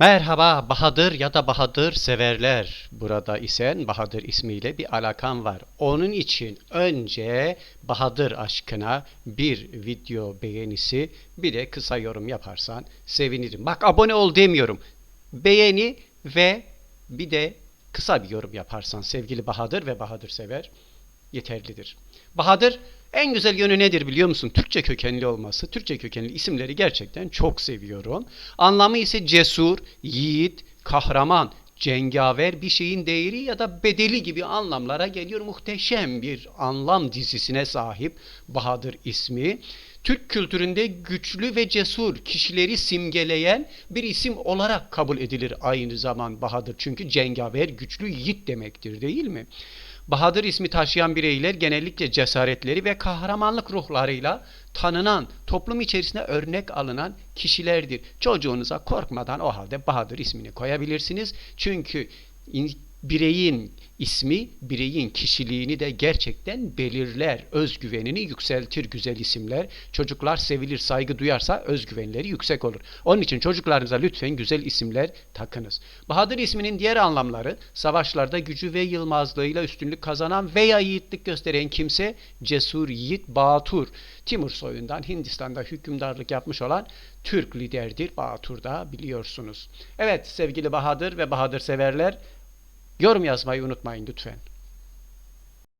Merhaba Bahadır ya da Bahadır severler. Burada isen Bahadır ismiyle bir alakam var. Onun için önce Bahadır aşkına bir video beğenisi bir de kısa yorum yaparsan sevinirim. Bak abone ol demiyorum. Beğeni ve bir de kısa bir yorum yaparsan sevgili Bahadır ve Bahadır sever yeterlidir. Bahadır en güzel yönü nedir biliyor musun? Türkçe kökenli olması. Türkçe kökenli isimleri gerçekten çok seviyorum. Anlamı ise cesur, yiğit, kahraman, cengaver bir şeyin değeri ya da bedeli gibi anlamlara geliyor. Muhteşem bir anlam dizisine sahip Bahadır ismi. Türk kültüründe güçlü ve cesur kişileri simgeleyen bir isim olarak kabul edilir aynı zaman Bahadır. Çünkü cengaver, güçlü, yiğit demektir değil mi? Bahadır ismi taşıyan bireyler genellikle cesaretleri ve kahramanlık ruhlarıyla tanınan, toplum içerisinde örnek alınan kişilerdir. Çocuğunuza korkmadan o halde Bahadır ismini koyabilirsiniz. Çünkü in- bireyin ismi bireyin kişiliğini de gerçekten belirler. Özgüvenini yükseltir güzel isimler. Çocuklar sevilir, saygı duyarsa özgüvenleri yüksek olur. Onun için çocuklarınıza lütfen güzel isimler takınız. Bahadır isminin diğer anlamları savaşlarda gücü ve yılmazlığıyla üstünlük kazanan veya yiğitlik gösteren kimse cesur, yiğit, Batur. Timur soyundan Hindistan'da hükümdarlık yapmış olan Türk liderdir. Batur da biliyorsunuz. Evet sevgili Bahadır ve Bahadır severler Yorum yazmayı unutmayın lütfen.